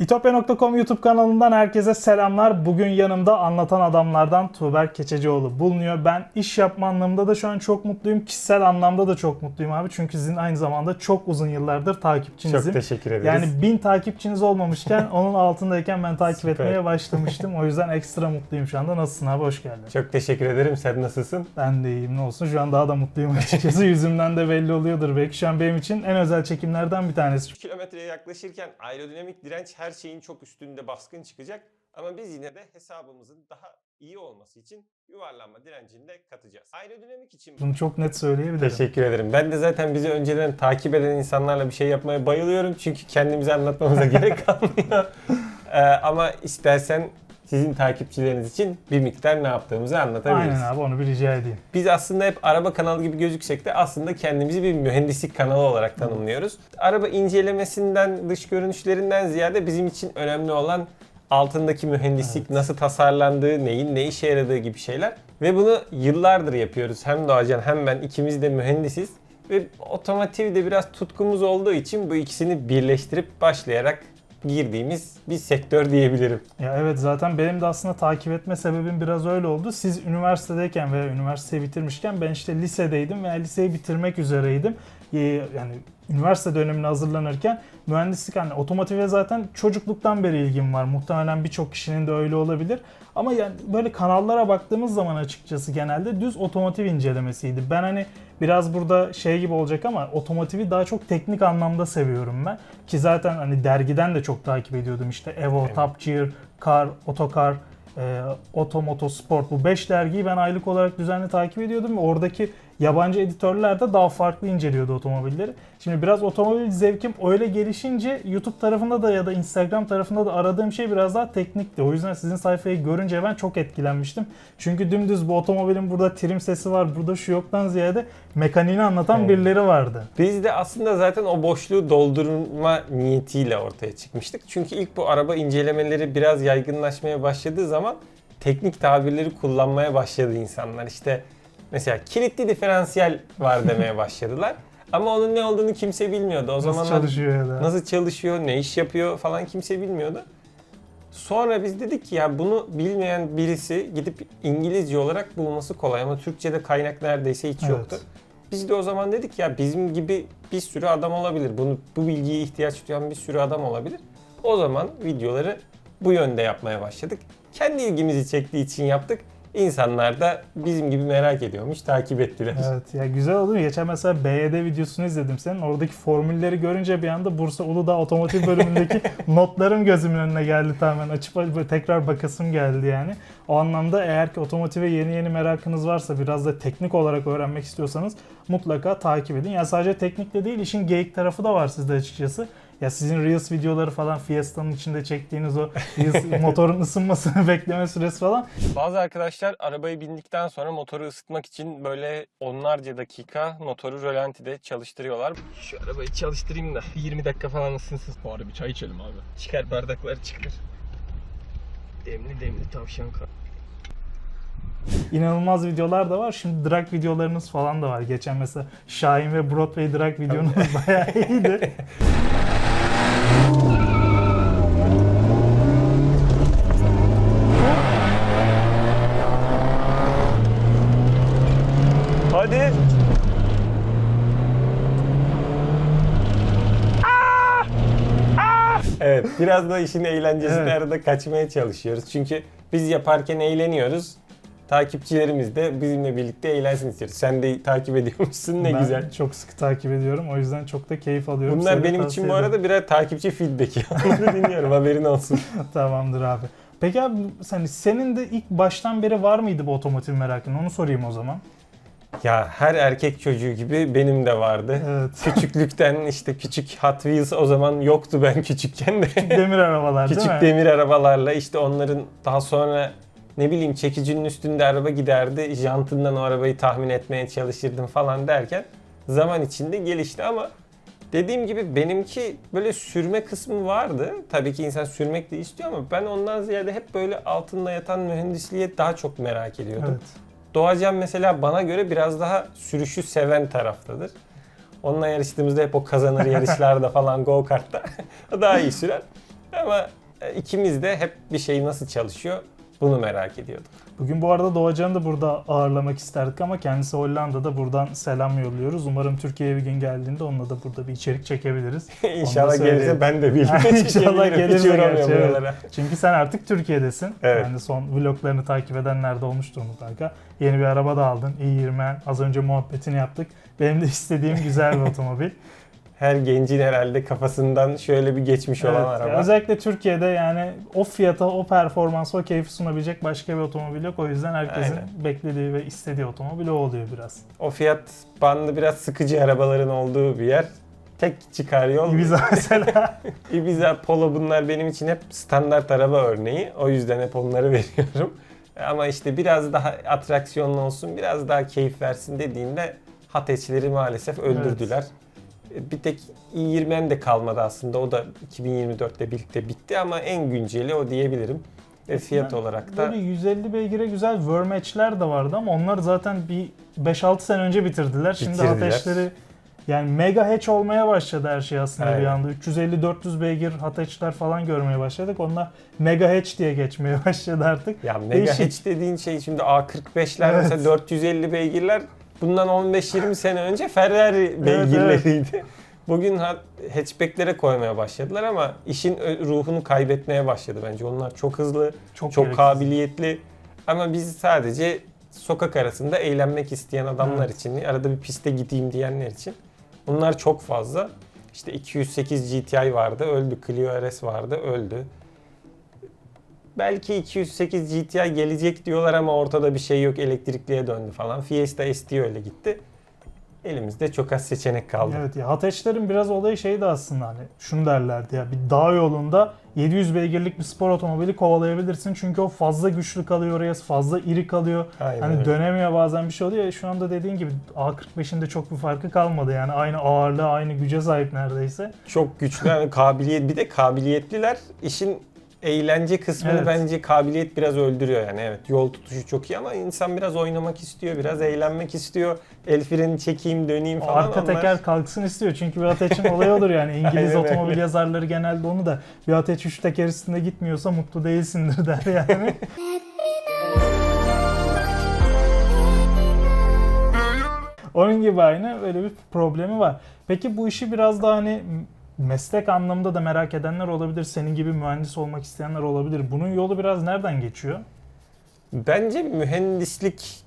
İtopya.com YouTube kanalından herkese selamlar. Bugün yanımda anlatan adamlardan Tuğberk Keçecioğlu bulunuyor. Ben iş yapma anlamında da şu an çok mutluyum. Kişisel anlamda da çok mutluyum abi. Çünkü sizin aynı zamanda çok uzun yıllardır takipçinizim. Çok teşekkür ederiz. Yani bin takipçiniz olmamışken onun altındayken ben takip Süper. etmeye başlamıştım. O yüzden ekstra mutluyum şu anda. Nasılsın abi? Hoş geldin. Çok teşekkür ederim. Sen nasılsın? Ben de iyiyim ne olsun. Şu an daha da mutluyum açıkçası. Yüzümden de belli oluyordur. Belki şu an benim için en özel çekimlerden bir tanesi. 3 kilometreye yaklaşırken aerodinamik direnç her şeyin çok üstünde baskın çıkacak. Ama biz yine de hesabımızın daha iyi olması için yuvarlanma direncini de katacağız. Aerodinamik için Bunu çok net söyleyebilirim. Teşekkür ederim. Ben de zaten bizi önceden takip eden insanlarla bir şey yapmaya bayılıyorum. Çünkü kendimize anlatmamıza gerek kalmıyor. Ee, ama istersen sizin takipçileriniz için bir miktar ne yaptığımızı anlatabiliriz. Aynen abi onu bir rica edeyim. Biz aslında hep araba kanalı gibi gözüksek de aslında kendimizi bir mühendislik kanalı olarak tanımlıyoruz. Araba incelemesinden, dış görünüşlerinden ziyade bizim için önemli olan altındaki mühendislik nasıl tasarlandığı, neyin ne işe yaradığı gibi şeyler. Ve bunu yıllardır yapıyoruz. Hem Doğacan hem ben ikimiz de mühendisiz. Ve otomotiv de biraz tutkumuz olduğu için bu ikisini birleştirip başlayarak girdiğimiz bir sektör diyebilirim. Ya evet zaten benim de aslında takip etme sebebim biraz öyle oldu. Siz üniversitedeyken veya üniversiteyi bitirmişken ben işte lisedeydim veya liseyi bitirmek üzereydim. Ee, Yani üniversite dönemine hazırlanırken mühendislik hani otomotive zaten çocukluktan beri ilgim var. Muhtemelen birçok kişinin de öyle olabilir. Ama yani böyle kanallara baktığımız zaman açıkçası genelde düz otomotiv incelemesiydi. Ben hani biraz burada şey gibi olacak ama otomotivi daha çok teknik anlamda seviyorum ben. Ki zaten hani dergiden de çok takip ediyordum işte Evo, Evet. Top Gear, Car, Otokar, e, Oto Moto Sport bu 5 dergiyi ben aylık olarak düzenli takip ediyordum oradaki yabancı editörler de daha farklı inceliyordu otomobilleri. Şimdi biraz otomobil zevkim öyle gelişince YouTube tarafında da ya da Instagram tarafında da aradığım şey biraz daha teknikti. O yüzden sizin sayfayı görünce ben çok etkilenmiştim. Çünkü dümdüz bu otomobilin burada trim sesi var, burada şu yoktan ziyade mekaniğini anlatan Evet. birileri vardı. Biz de aslında zaten o boşluğu doldurma niyetiyle ortaya çıkmıştık. Çünkü ilk bu araba incelemeleri biraz yaygınlaşmaya başladığı zaman teknik tabirleri kullanmaya başladı insanlar. İşte mesela kilitli diferansiyel var demeye başladılar. Ama onun ne olduğunu kimse bilmiyordu. O Nasıl zamanlar çalışıyor ya da. nasıl çalışıyor, ne iş yapıyor falan kimse bilmiyordu. Sonra biz dedik ki ya bunu bilmeyen birisi gidip İngilizce olarak bulması kolay ama Türkçe'de kaynak neredeyse hiç Evet. yoktu. Biz de o zaman dedik ya bizim gibi bir sürü adam olabilir. Bunu bu bilgiye ihtiyaç duyan bir sürü adam olabilir. O zaman videoları bu yönde yapmaya başladık. Kendi ilgimizi çektiği için yaptık. İnsanlar da bizim gibi merak ediyormuş, takip ettiler. Evet ya güzel oldu. Geçen mesela BYD videosunu izledim senin. Oradaki formülleri görünce bir anda Bursa Uludağ Otomotiv bölümündeki notlarım gözümün önüne geldi tamamen. Açıp tekrar bakasım geldi yani. O anlamda eğer ki otomotive yeni yeni merakınız varsa biraz da teknik olarak öğrenmek istiyorsanız mutlaka takip edin. Ya sadece teknikle değil işin geyik tarafı da var sizde açıkçası. Ya sizin Reels videoları falan Fiesta'nın içinde çektiğiniz o Reels motorun ısınmasını bekleme süresi falan Bazı arkadaşlar arabayı bindikten sonra motoru ısıtmak için böyle onlarca dakika motoru rölantide çalıştırıyorlar. Şu arabayı çalıştırayım da 20 dakika falan ısınsın. Bari bir çay içelim abi. Çıkar bardakları çıkar. Demli demli tavşan kan. İnanılmaz videolar da var. Şimdi drag videolarınız falan da var. Geçen mesela Şahin ve Broadway drag videonuz bayağı iyiydi. Hadi. Evet, biraz da işin eğlencesini Evet. arada kaçmaya çalışıyoruz. Çünkü biz yaparken eğleniyoruz. Takipçilerimiz de bizimle birlikte eğlensin istiyoruz. Sen de takip ediyormuşsun ne ben güzel. çok sıkı takip ediyorum. O yüzden çok da keyif alıyorum. Bunlar de benim için bu arada birer takipçi feedback'i. Onları dinliyorum haberin olsun. Tamamdır abi. Peki abi sen, senin de ilk baştan beri var mıydı bu otomotiv merakın? Onu sorayım o zaman. Ya her erkek çocuğu gibi benim de vardı. Evet. Küçüklükten işte küçük Hot Wheels o zaman yoktu ben küçükken de. Demir arabalar değil Küçük mi? demir arabalarla işte onların daha sonra ne bileyim çekicinin üstünde araba giderdi. Jantından o arabayı tahmin etmeye çalışırdım falan derken zaman içinde gelişti ama dediğim gibi benimki böyle sürme kısmı vardı. Tabii ki insan sürmek de istiyor ama ben ondan ziyade hep böyle altında yatan mühendisliğe daha çok merak ediyordum. Evet. Doğacan mesela bana göre biraz daha sürüşü seven taraftadır. Onunla yarıştığımızda hep o kazanır yarışlarda falan go kart'ta. daha iyi sürer. Ama e, ikimiz de hep bir şey nasıl çalışıyor bunu merak ediyorduk. Bugün bu arada Doğacan'ı da burada ağırlamak isterdik ama kendisi Hollanda'da buradan selam yolluyoruz. Umarım Türkiye'ye bir gün geldiğinde onunla da burada bir içerik çekebiliriz. İnşallah gelirse ben de birlikte İnşallah gelirse gerçi, evet. Çünkü sen artık Türkiye'desin. Evet. Yani son vloglarını takip edenler de olmuştur mutlaka. Yeni bir araba da aldın. i20 az önce muhabbetini yaptık. Benim de istediğim güzel bir otomobil. Her gencin herhalde kafasından şöyle bir geçmiş olan Evet, araba. Özellikle Türkiye'de yani o fiyata, o performansı, o keyfi sunabilecek başka bir otomobil yok. O yüzden herkesin Aynen. beklediği ve istediği otomobil o oluyor biraz. O fiyat bandı biraz sıkıcı arabaların olduğu bir yer. Tek çıkar yol. Ibiza mesela. Ibiza, Polo bunlar benim için hep standart araba örneği. O yüzden hep onları veriyorum. Ama işte biraz daha atraksiyonlu olsun, biraz daha keyif versin dediğinde Hatch'leri maalesef öldürdüler. Bir tek i20'en de kalmadı aslında. O da 2024'te birlikte bitti ama en günceli o diyebilirim. Ve fiyat olarak da Böyle 150 beygire güzel Vermatch'ler de vardı ama onlar zaten bir 5-6 sene önce bitirdiler. Şimdi Bitirdiler. Hatch'leri yani mega hatch olmaya başladı her şey aslında bir Aynen. anda. 350-400 beygir hatch'ler falan görmeye başladık. Onlar mega hatch diye geçmeye başladı artık. Ya mega Değişik. hatch dediğin şey şimdi A45'ler Evet. mesela 450 beygirler bundan 15-20 sene önce Ferrari beygirleriydi. Bugün ha- hatchback'lere koymaya başladılar ama işin ruhunu kaybetmeye başladı bence. Onlar çok hızlı, Çok, çok gereksiz. kabiliyetli ama biz sadece sokak arasında eğlenmek isteyen adamlar Evet. için, arada bir piste gideyim diyenler için. Bunlar çok fazla. İşte 208 GTI vardı, öldü. Clio RS vardı, öldü. Belki 208 GTI gelecek diyorlar ama ortada bir şey yok, elektrikliye döndü falan. Fiesta ST öyle gitti. Elimizde çok az seçenek kaldı. Evet ya Hatch'lerin biraz olayı şeydi aslında hani şunu derlerdi ya bir dağ yolunda 700 beygirlik bir spor otomobili kovalayabilirsin çünkü o fazla güçlü kalıyor oraya fazla iri kalıyor. Aynen Hani öyle. dönemiyor bazen bir şey oluyor ya şu anda dediğin gibi A45'in de çok bir farkı kalmadı yani aynı ağırlığa aynı güce sahip neredeyse. Çok güçlü yani kabiliyet bir de kabiliyetliler işin eğlence kısmını Evet. bence kabiliyet biraz öldürüyor yani evet yol tutuşu çok iyi ama insan biraz oynamak istiyor biraz eğlenmek istiyor el freni çekeyim döneyim O falan arka onlar- teker kalksın istiyor çünkü bir Hatch'in olayı olur yani İngiliz Aynen öyle. otomobil yazarları genelde onu da bir Hatch 3 teker üstünde gitmiyorsa mutlu değilsindir der yani. Onun gibi aynı böyle bir problemi var. Peki bu işi biraz daha hani meslek anlamında da merak edenler olabilir. Senin gibi mühendis olmak isteyenler olabilir. Bunun yolu biraz nereden geçiyor? Bence mühendislik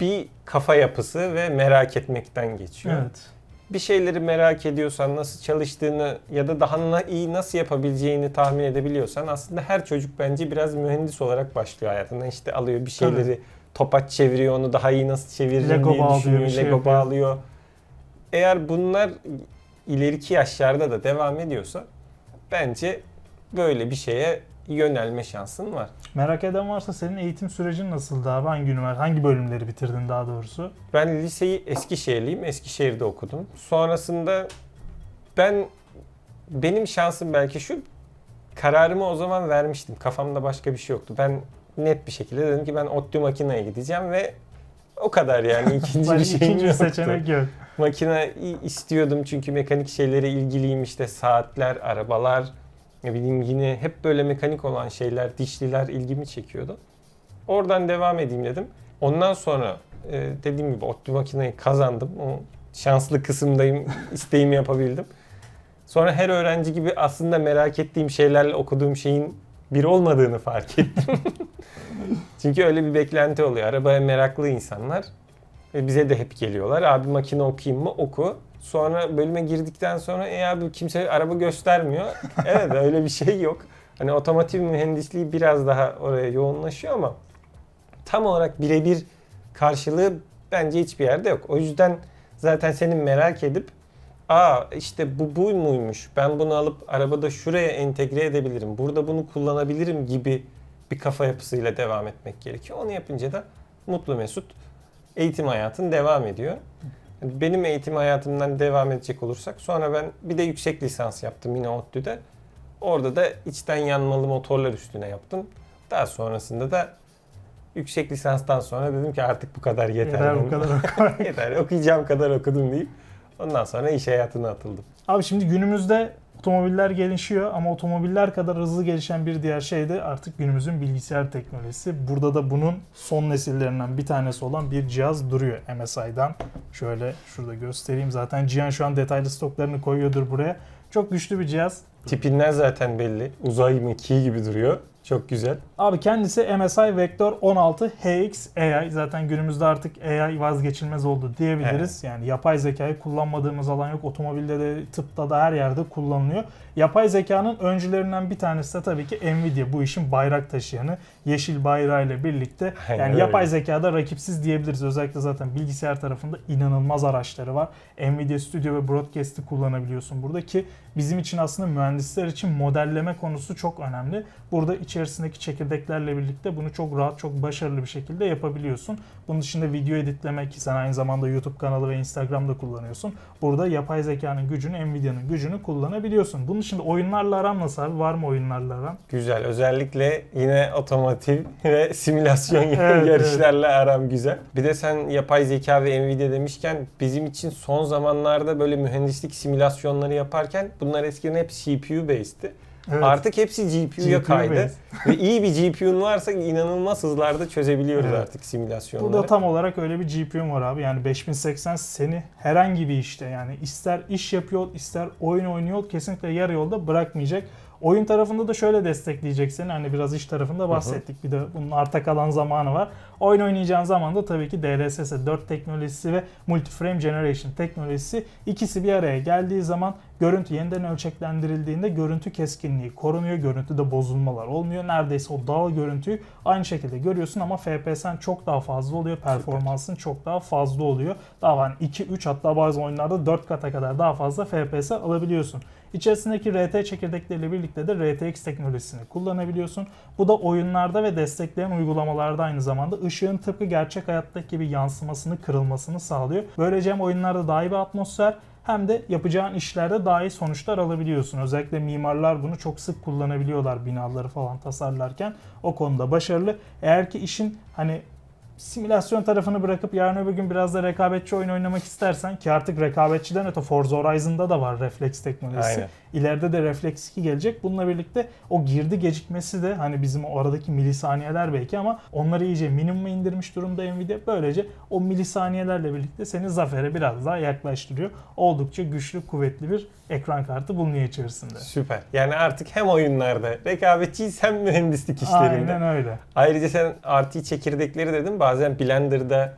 bir kafa yapısı ve merak etmekten geçiyor. Evet. Bir şeyleri merak ediyorsan, nasıl çalıştığını ya da daha iyi nasıl yapabileceğini tahmin edebiliyorsan aslında her çocuk bence biraz mühendis olarak başlıyor hayatına. İşte alıyor bir şeyleri topaç çeviriyor, onu daha iyi nasıl çeviririm Lego diye düşünüyor, şey Lego yapıyor. bağlıyor. Eğer bunlar ileriki yaşlarda da devam ediyorsa bence böyle bir şeye yönelme şansın var. Merak eden varsa senin eğitim sürecin nasıldı abi? Hangi üniversite, hangi bölümleri bitirdin daha doğrusu? Ben liseyi Eskişehirliyim. Eskişehir'de okudum. Sonrasında ben benim şansım belki şu kararımı o zaman vermiştim. Kafamda başka bir şey yoktu. Ben net bir şekilde dedim ki ben ODTÜ makineye gideceğim ve o kadar yani ikinci bir şeyim ikinci yoktu. seçenek yok. Makine istiyordum çünkü mekanik şeylere ilgiliyim işte saatler, arabalar, ne bileyim yine hep böyle mekanik olan şeyler, dişliler ilgimi çekiyordu. Oradan devam edeyim dedim. Ondan sonra e, dediğim gibi ODTÜ makineyi kazandım. O şanslı kısımdayım, isteğimi yapabildim. Sonra her öğrenci gibi aslında merak ettiğim şeylerle okuduğum şeyin bir olmadığını fark ettim. Çünkü öyle bir beklenti oluyor. Arabaya meraklı insanlar ve bize de hep geliyorlar. Abi makine okuyayım mı? Oku. Sonra bölüme girdikten sonra e abi kimse araba göstermiyor. evet öyle bir şey yok. Hani otomotiv mühendisliği biraz daha oraya yoğunlaşıyor ama tam olarak birebir karşılığı bence hiçbir yerde yok. O yüzden zaten senin merak edip aa işte bu bu muymuş ben bunu alıp arabada şuraya entegre edebilirim burada bunu kullanabilirim gibi bir kafa yapısıyla devam etmek gerekiyor. Onu yapınca da mutlu mesut eğitim hayatın devam ediyor. Benim eğitim hayatımdan devam edecek olursak sonra ben bir de yüksek lisans yaptım yine ODTÜ'de. Orada da içten yanmalı motorlar üstüne yaptım. Daha sonrasında da yüksek lisanstan sonra dedim ki artık bu kadar yeter. Yeter bu kadar yeter okuyacağım kadar okudum deyip ondan sonra iş hayatına atıldım. Abi şimdi günümüzde Otomobiller gelişiyor ama otomobiller kadar hızlı gelişen bir diğer şey de artık günümüzün bilgisayar teknolojisi. Burada da bunun son nesillerinden bir tanesi olan bir cihaz duruyor MSI'dan. Şöyle şurada göstereyim. Zaten Cihan şu an detaylı stoklarını koyuyordur buraya. Çok güçlü bir cihaz. Tipinden zaten belli. Uzay mekiği gibi duruyor. Çok güzel. Abi kendisi MSI Vector 16 HX AI. Zaten günümüzde artık AI vazgeçilmez oldu diyebiliriz. Yani yapay zekayı kullanmadığımız alan yok. Otomobilde de tıpta da her yerde kullanılıyor. Yapay zekanın öncülerinden bir tanesi de tabii ki Nvidia. Bu işin bayrak taşıyanı. Yeşil bayrağı ile birlikte. Aynen Yani öyle. yapay zekada rakipsiz diyebiliriz. Özellikle zaten bilgisayar tarafında inanılmaz araçları var. Nvidia Studio ve Broadcast'i kullanabiliyorsun burada ki bizim için aslında mühendisler için modelleme konusu çok önemli. Burada içerisindeki çekirdeklerle birlikte bunu çok rahat, çok başarılı bir şekilde yapabiliyorsun. Bunun dışında video editlemek ki sen aynı zamanda YouTube kanalı ve Instagram'da kullanıyorsun. Burada yapay zekanın gücünü, Nvidia'nın gücünü kullanabiliyorsun. Bunun dışında oyunlarla aran nasıl abi? Var mı oyunlarla aran? Güzel. Özellikle yine otomotiv ve simülasyon Evet, yarışlarla aram güzel. Bir de sen yapay zeka ve Nvidia demişken bizim için son zamanlarda böyle mühendislik simülasyonları yaparken bunlar eskiden hep CPU based'ti. Evet. Artık hepsi GPU'ya GPU kaydı. based. ve iyi bir GPU'nun varsa inanılmaz hızlarda çözebiliyoruz Evet. artık simülasyonları. Burada tam olarak öyle bir GPU'm var abi. Yani 5080 seni herhangi bir işte yani ister iş yapıyor ister oyun oynuyor kesinlikle yarı yolda bırakmayacak. Oyun tarafında da şöyle destekleyecek seni. Hani biraz iş tarafında bahsettik. Bir de bunun arta kalan zamanı var. Oyun oynayacağın zaman da tabii ki DLSS 4 teknolojisi ve Multiframe Generation teknolojisi ikisi bir araya geldiği zaman görüntü yeniden ölçeklendirildiğinde görüntü keskinliği korunuyor. Görüntüde bozulmalar olmuyor. Neredeyse o doğal görüntüyü aynı şekilde görüyorsun ama FPS'en çok daha fazla oluyor. Performansın çok daha fazla oluyor. Daha hani 2 3 hatta bazı oyunlarda 4 kata kadar daha fazla FPS alabiliyorsun. İçerisindeki RT çekirdekleriyle birlikte de RTX teknolojisini kullanabiliyorsun. Bu da oyunlarda ve destekleyen uygulamalarda aynı zamanda ışığın tıpkı gerçek hayattaki gibi yansımasını, kırılmasını sağlıyor. Böylece hem oyunlarda daha iyi bir atmosfer hem de yapacağın işlerde daha iyi sonuçlar alabiliyorsun. Özellikle mimarlar bunu çok sık kullanabiliyorlar binaları falan tasarlarken. O konuda başarılı. Eğer ki işin hani simülasyon tarafını bırakıp yarın öbür gün biraz da rekabetçi oyun oynamak istersen ki artık rekabetçiden öte Forza Horizon'da da var refleks teknolojisi. Aynen. İleride de Reflex 2 gelecek. Bununla birlikte o girdi gecikmesi de hani bizim o aradaki milisaniyeler belki ama onları iyice minimuma indirmiş durumda Nvidia. Böylece o milisaniyelerle birlikte seni zafere biraz daha yaklaştırıyor. Oldukça güçlü, kuvvetli bir ekran kartı bulunuyor içerisinde. Süper. Yani artık hem oyunlarda rekabetçiyiz hem mühendislik işlerinde. Aynen öyle. Ayrıca sen RT çekirdekleri dedin. Bazen Blender'da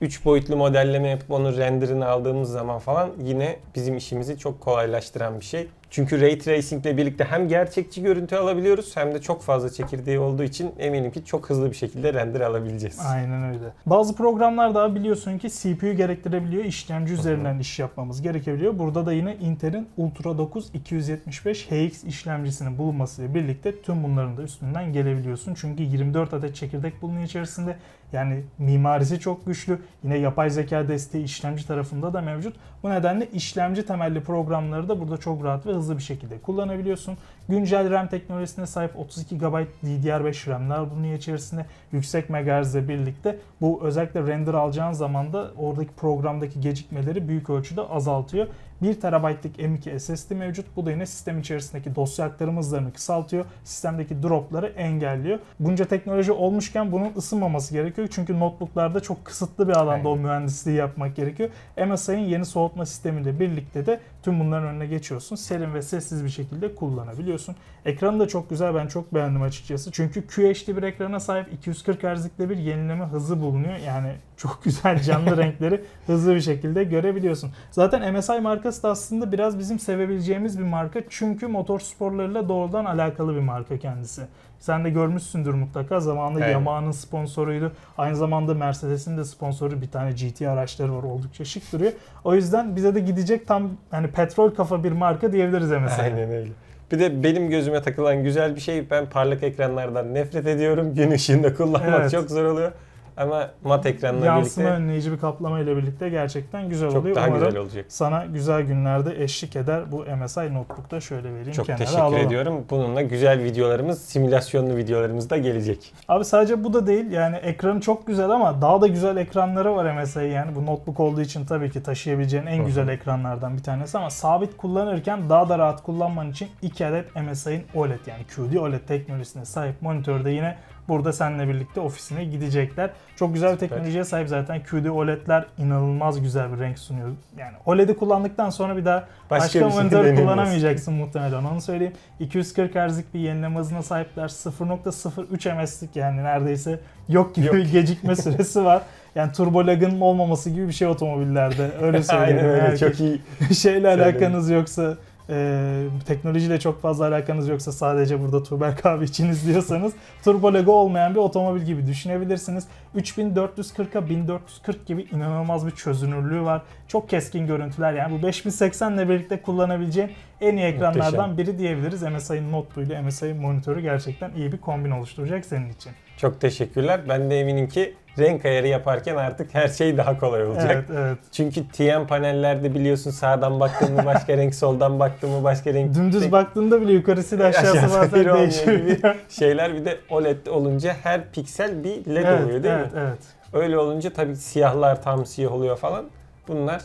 3 boyutlu modelleme yapıp onun renderını aldığımız zaman falan yine bizim işimizi çok kolaylaştıran bir şey. Çünkü Ray Tracing ile birlikte hem gerçekçi görüntü alabiliyoruz hem de çok fazla çekirdeği olduğu için eminim ki çok hızlı bir şekilde render alabileceğiz. Aynen öyle. Bazı programlar daha biliyorsun ki CPU gerektirebiliyor. İşlemci üzerinden iş yapmamız gerekebiliyor. Burada da yine Intel'in Ultra 9 275 HX işlemcisinin bulunmasıyla birlikte tüm bunların da üstünden gelebiliyorsun. Çünkü 24 adet çekirdek bulunuyor içerisinde. Yani mimarisi çok güçlü. Yine yapay zeka desteği işlemci tarafında da mevcut. Bu nedenle işlemci temelli programları da burada çok rahat ve hızlı bir şekilde kullanabiliyorsun. Güncel RAM teknolojisine sahip 32 GB DDR5 RAM'ler bulunuyor içerisinde. Yüksek megahertzle birlikte bu özellikle render alacağın zaman da oradaki programdaki gecikmeleri büyük ölçüde azaltıyor. 1 TB'lık M2 SSD mevcut. Bu da yine sistem içerisindeki dosya aktarım hızlarını kısaltıyor. Sistemdeki dropları engelliyor. Bunca teknoloji olmuşken bunun ısınmaması gerekiyor. Çünkü notebooklarda çok kısıtlı bir alanda Aynen. o mühendisliği yapmak gerekiyor. MSI'nin yeni soğutma sistemiyle birlikte de tüm bunların önüne geçiyorsun. Serin ve sessiz bir şekilde kullanabiliyorsun. Ekranı da çok güzel. Ben çok beğendim açıkçası. Çünkü QHD bir ekrana sahip 240 Hz'likte bir yenileme hızı bulunuyor. Yani çok güzel canlı renkleri hızlı bir şekilde görebiliyorsun. Zaten MSI markası da aslında biraz bizim sevebileceğimiz bir marka. Çünkü motorsporlarıyla doğrudan alakalı bir marka kendisi. Sen de görmüşsündür mutlaka. Zamanında Evet. Yamaha'nın sponsoruydu. Aynı zamanda Mercedes'in de sponsoru bir tane GT araçları var. Oldukça şık duruyor. O yüzden bize de gidecek tam hani petrol kafa bir marka diyebiliriz MSI. Aynen öyle. Bir de benim gözüme takılan güzel bir şey ben parlak ekranlardan nefret ediyorum. Gün ışığında kullanmak Evet. çok zor oluyor. Ama mat ekranla Yansıma birlikte önleyici bir kaplama ile birlikte gerçekten güzel çok oluyor. daha Umarım güzel olacak. sana güzel günlerde eşlik eder. Bu MSI Notebook'ta şöyle vereyim Çok kenara teşekkür alalım. ediyorum. Bununla güzel videolarımız, simülasyonlu videolarımız da gelecek. Abi sadece bu da değil yani ekranı çok güzel ama daha da güzel ekranları var MSI yani bu notebook olduğu için tabii ki taşıyabileceğin en Hı hı. güzel ekranlardan bir tanesi ama sabit kullanırken daha da rahat kullanman için 2 adet MSI'nin OLED yani QD OLED teknolojisine sahip monitörde yine burada seninle birlikte ofisine gidecekler. Çok güzel bir teknolojiye sahip zaten QD OLED'ler inanılmaz güzel bir renk sunuyor. Yani OLED'i kullandıktan sonra bir daha Başka Başka, bir şey monitör denemiyorsun. kullanamayacaksın muhtemelen onu söyleyeyim. 240 Hz'lik bir yenileme hızına sahipler. 0.03 MS'lik yani neredeyse yok gibi Yok. bir gecikme süresi var. Yani turbo lag'ın olmaması gibi bir şey otomobillerde. Öyle söyleyeyim. Aynen öyle. Çok iyi. şeyle alakanız yoksa e, teknolojiyle çok fazla alakanız yoksa sadece burada Tuğberk abi için izliyorsanız turbo lagı olmayan bir otomobil gibi düşünebilirsiniz. 3440'a 1440 gibi inanılmaz bir çözünürlüğü var. Çok keskin görüntüler yani bu 5080 ile birlikte kullanabileceğin en iyi ekranlardan Muhteşem. biri diyebiliriz. MSI'nin Note ile MSI monitörü gerçekten iyi bir kombin oluşturacak senin için. Çok teşekkürler. Ben de eminim ki renk ayarı yaparken artık her şey daha kolay olacak. Evet evet. Çünkü TM panellerde biliyorsun sağdan baktın mı başka renk, soldan baktın mı başka renk. Dümdüz renk- baktığında bile yukarısıyla aşağısı Aşağısı bazen değişebiliyor. şeyler bir de OLED olunca her piksel bir led evet, oluyor değil evet, mi? Evet. Öyle olunca tabii siyahlar tam siyah oluyor falan. Bunlar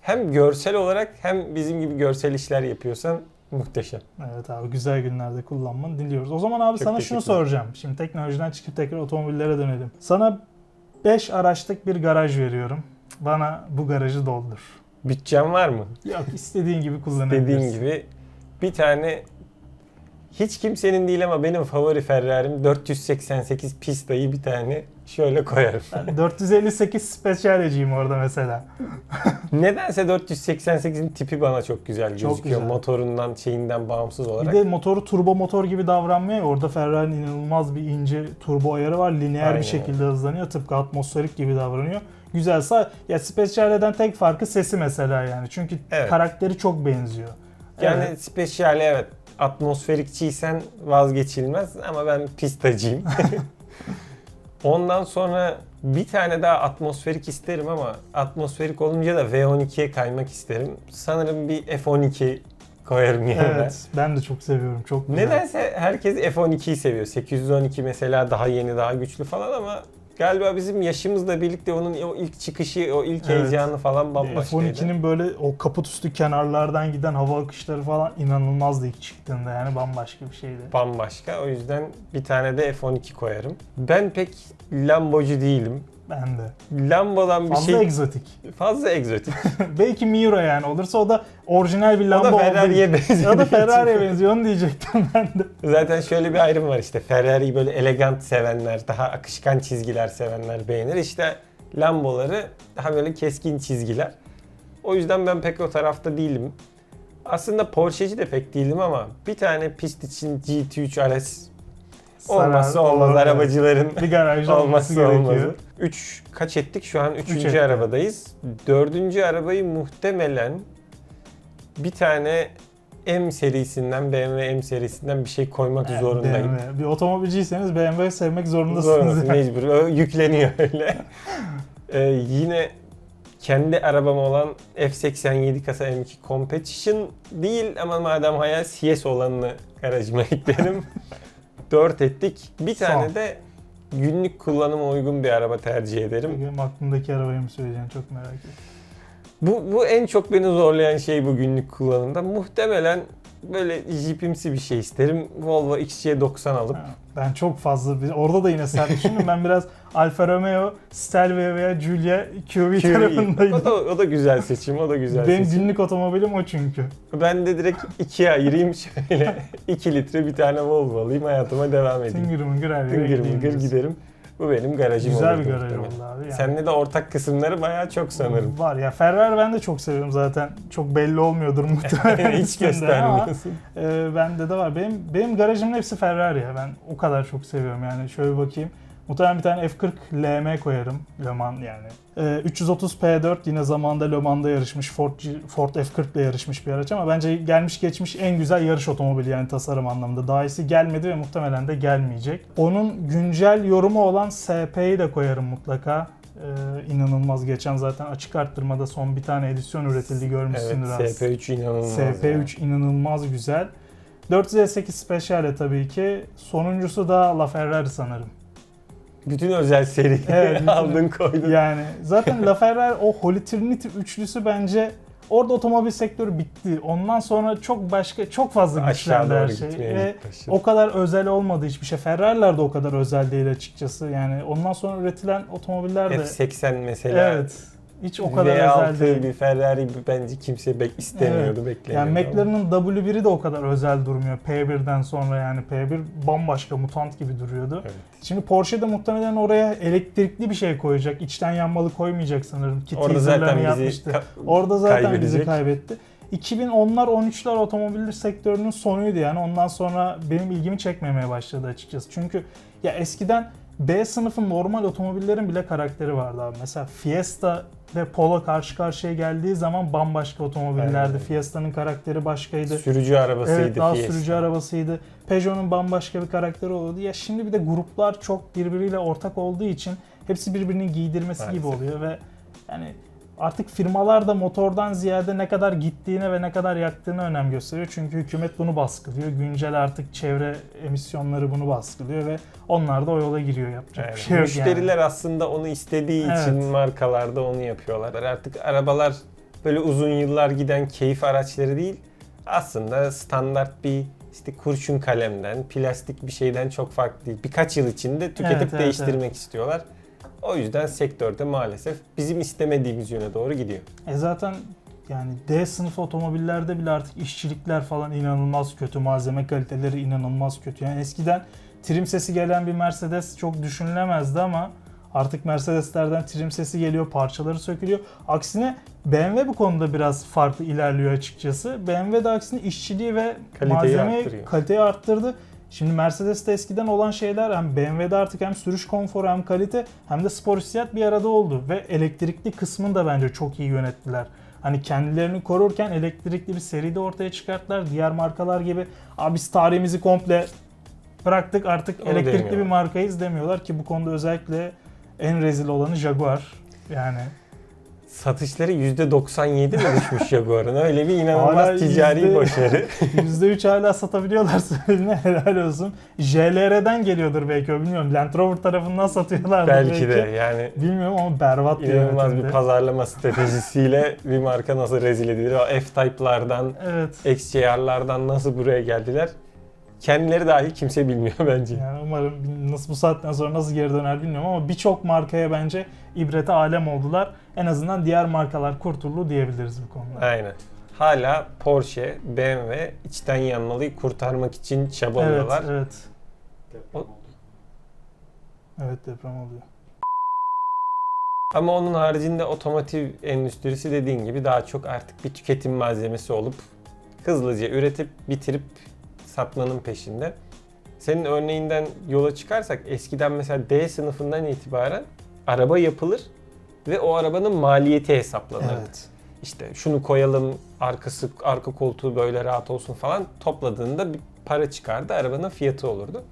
hem görsel olarak hem bizim gibi görsel işler yapıyorsan muhteşem. Evet abi güzel günlerde kullanmanı diliyoruz. O zaman abi Çok sana şunu soracağım. Şimdi teknolojiden çıkıp tekrar otomobillere dönelim. Sana 5 araçlık bir garaj veriyorum. Bana bu garajı doldur. Bütçem var mı? Yok istediğin gibi kullanabilirsin. Dediğin gibi bir tane hiç kimsenin değil ama benim favori Ferrari'm 488 pistayı bir tane şöyle koyarım. Ben 458 Speciale'ciyim orada mesela. Nedense 488'in tipi bana çok güzel Çok gözüküyor. güzel. Motorundan şeyinden bağımsız Bir olarak. de motoru turbo motor gibi davranmıyor. ya, Orada Ferrari'nin inanılmaz bir ince turbo ayarı var. Lineer Aynen bir şekilde hızlanıyor. Tıpkı atmosferik gibi davranıyor. Güzelse ya Speciale'den tek farkı sesi mesela yani. Çünkü Evet. karakteri çok benziyor. Yani Evet. spesyal evet atmosferikçiysen vazgeçilmez ama ben pistacıyım. Ondan sonra bir tane daha atmosferik isterim ama atmosferik olunca da V12'ye kaymak isterim. Sanırım bir F12 koyarım yanına. Evet, ben de çok seviyorum. Çok güzel. Nedense herkes F12'yi seviyor. 812 mesela daha yeni, daha güçlü falan ama galiba bizim yaşımızla birlikte onun o ilk çıkışı, o ilk Evet. heyecanı falan bambaşkaydı. F12'nin böyle o kaput üstü kenarlardan giden hava akışları falan inanılmazdı ilk çıktığında yani bambaşka bir şeydi. bambaşka. O yüzden bir tane de F12 koyarım. Ben pek Lambocu değilim. Ben de. Lambo'dan bir Fazla şey egzotik. fazla egzotik. Belki Miura yani olursa o da orijinal bir o Lambo da olduğu Ferrari'ye benziyor. Ya da Ferrari'ye benziyor onu diyecektim ben de. Zaten şöyle bir ayrım var işte. Ferrari'yi böyle elegant sevenler, daha akışkan çizgiler sevenler beğenir. İşte Lambo'ları daha böyle keskin çizgiler. O yüzden ben pek o tarafta değilim. Aslında Porsche'ci de pek değilim ama bir tane pist için GT3 RS olmazsa Sarar, olmaz olur, arabacıların Bir garajda olması olmazsa gerekiyor. olmazı. 3 kaç ettik şu an? Üç 3. ettik. arabadayız. Dördüncü arabayı muhtemelen bir tane M serisinden BMW M serisinden bir şey koymak Evet, zorundayım. BMW. Bir otomobilciyseniz BMW sevmek zorundasınız. Zorundasın yani. mecbur. O yükleniyor öyle. Ee, yine kendi arabam olan F87 kasa M2 Competition değil ama madem hayal CS olanını garajıma eklerim. 4 ettik. Bir tane Son. de günlük kullanıma uygun bir araba tercih ederim. Benim aklımdaki arabayı mı söyleyeceksin çok merak ettim. Bu, bu en çok beni zorlayan şey bu günlük kullanımda. Muhtemelen böyle jipimsi bir şey isterim. Volvo XC90 alıp Ha, Ben çok fazla bir orada da yine sert düşündüm. ben biraz Alfa Romeo, Stelvio veya Giulia QV o tarafındaydım. da, o da güzel seçim. O da güzel Benim seçim. günlük otomobilim o çünkü. Ben de direkt ikiye ayırayım şöyle. 2 litre bir tane Volvo alayım hayatıma devam edeyim. Tıngır mıngır her yere Tıngır gideyim mıngır diyorsun. giderim. Bu benim garajım Güzel bir garaj oldu abi. Yani. Seninle de ortak kısımları bayağı çok sanırım. Var ya Ferrari ben de çok seviyorum zaten. Çok belli olmuyordur muhtemelen. Hiç üstünde ama, göstermiyorsun. e, bende de var. Benim benim garajımın hepsi Ferrari ya. Ben o kadar çok seviyorum yani. Şöyle bakayım. Muhtemelen bir tane F40 LM koyarım. Le Mans yani. Ee, 330 P4 yine zamanda Le Mans'da yarışmış. Ford, Ford F40 ile yarışmış bir araç ama bence gelmiş geçmiş en güzel yarış otomobili yani tasarım anlamında. Daha iyisi gelmedi ve muhtemelen de gelmeyecek. Onun güncel yorumu olan SP'yi de koyarım mutlaka. Ee, inanılmaz geçen zaten açık arttırmada son bir tane edisyon üretildi görmüşsündür Evet aslında. SP3 inanılmaz. SP3 inanılmaz güzel. 408 Speciale tabii ki. Sonuncusu da LaFerrari sanırım. Bütün özel seri Evet, aldın koydun. Yani zaten LaFerrari o Holy Trinity üçlüsü bence orada otomobil sektörü bitti. Ondan sonra çok başka çok fazla güçlendi her şey. Ve o kadar özel olmadı hiçbir şey. Ferrari'ler de o kadar özel değil açıkçası. Yani ondan sonra üretilen otomobiller de F80 mesela. evet hiç o kadar V6 özel değil. bir Ferrari bence kimse bek istemiyordu, Yani beklemiyordu. McLaren'ın W1'i de o kadar özel durmuyor. P1'den sonra yani P1 bambaşka mutant gibi duruyordu. Evet. Şimdi Porsche de muhtemelen oraya elektrikli bir şey koyacak. İçten yanmalı koymayacak sanırım ki Orada zaten bizi yapmıştı. ka- Orada zaten bizi kaybedecek. kaybetti. 2010'lar 13'ler otomobil sektörünün sonuydu yani. Ondan sonra benim ilgimi çekmemeye başladı açıkçası. Çünkü ya eskiden B sınıfı normal otomobillerin bile karakteri vardı abi. Mesela Fiesta ve Polo karşı karşıya geldiği zaman bambaşka otomobillerdi. Aynen. Fiesta'nın karakteri başkaydı. Sürücü arabasıydı Evet daha Fiesta. sürücü arabasıydı. Peugeot'un bambaşka bir karakteri oluyordu. Ya şimdi bir de gruplar çok birbiriyle ortak olduğu için hepsi birbirini giydirmesi gibi Maalesef. oluyor ve yani artık firmalar da motordan ziyade ne kadar gittiğine ve ne kadar yaktığını önem gösteriyor. Çünkü hükümet bunu baskılıyor. Güncel artık çevre emisyonları bunu baskılıyor ve onlar da o yola giriyor. Yapacak Yani bir şey yok müşteriler yani. aslında onu istediği için Evet. markalarda onu yapıyorlar. Artık arabalar böyle uzun yıllar giden keyif araçları değil. Aslında standart bir işte kurşun kalemden, plastik bir şeyden çok farklı değil. Birkaç yıl içinde tüketip Evet, evet, değiştirmek istiyorlar. O yüzden sektörde maalesef bizim istemediğimiz yöne doğru gidiyor. E zaten yani D sınıf otomobillerde bile artık işçilikler falan inanılmaz kötü. Malzeme kaliteleri inanılmaz kötü. Yani eskiden trim sesi gelen bir Mercedes çok düşünülemezdi ama artık Mercedeslerden trim sesi geliyor, parçaları sökülüyor. Aksine BMW bu konuda biraz farklı ilerliyor açıkçası. BMW de aksine işçiliği ve Kaliteyi malzemeyi arttırıyor. kaliteyi arttırdı. Şimdi Mercedes'te eskiden olan şeyler hem BMW'de artık hem sürüş konforu hem kalite hem de spor hissiyat bir arada oldu. Ve elektrikli kısmını da bence çok iyi yönettiler. Hani kendilerini korurken elektrikli bir seri de ortaya çıkarttılar. Diğer markalar gibi abi biz tarihimizi komple bıraktık artık Onu elektrikli bir demiyorlar. markayız demiyorlar ki bu konuda özellikle en rezil olanı Jaguar. Yani Satışları %97 mi düşmüş Jaguar'ın? Öyle bir inanılmaz Hala ticari yüzde- başarı. %3 hala satabiliyorlarsa eline helal olsun. JLR'den geliyordur belki o bilmiyorum. Land Rover tarafından satıyorlardır belki. Belki de yani Bilmiyorum ama berbat bir inanılmaz bir pazarlama stratejisiyle bir marka nasıl rezil edilir? O F-Type'lardan, Evet. XJR'lardan nasıl buraya geldiler? Kendileri dahi kimse bilmiyor bence. Yani umarım nasıl bu saatten sonra nasıl geri döner bilmiyorum ama birçok markaya bence ibrete alem oldular. En azından diğer markalar kurtuldu diyebiliriz bu konuda. Aynen. Hala Porsche, BMW içten yanmalıyı kurtarmak için Evet, çabalıyorlar. evet. O- Evet deprem oluyor. Ama onun haricinde otomotiv endüstrisi dediğin gibi daha çok artık bir tüketim malzemesi olup hızlıca üretip bitirip satmanın peşinde. Senin örneğinden yola çıkarsak eskiden mesela D sınıfından itibaren araba yapılır ve o arabanın maliyeti hesaplanırdı. Evet. İşte şunu koyalım, arkası arka koltuğu böyle rahat olsun falan topladığında bir para çıkardı. Arabanın fiyatı olurdu.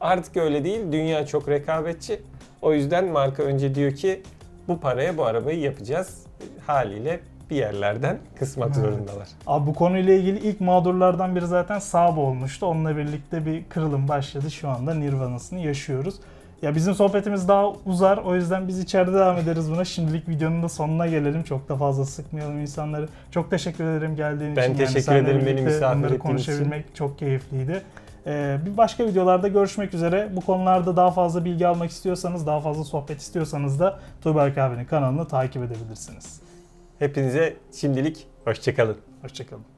Artık öyle değil. Dünya çok rekabetçi. O yüzden marka önce diyor ki bu paraya bu arabayı yapacağız. Haliyle bir yerlerden kısmak Evet. zorundalar. Abi bu konuyla ilgili ilk mağdurlardan biri zaten Saab olmuştu. Onunla birlikte bir kırılım başladı. Şu anda Nirvana'sını yaşıyoruz. Ya bizim sohbetimiz daha uzar. O yüzden biz içeride devam ederiz buna. Şimdilik videonun da sonuna gelelim. Çok da fazla sıkmayalım insanları. Çok teşekkür ederim geldiğin Ben için. teşekkür seninle ederim beni misafir ettiğin için. konuşabilmek çok keyifliydi. Ee, bir başka videolarda görüşmek üzere. Bu konularda daha fazla bilgi almak istiyorsanız, daha fazla sohbet istiyorsanız da Tuğberk abinin kanalını takip edebilirsiniz. Hepinize şimdilik hoşçakalın. Hoşçakalın.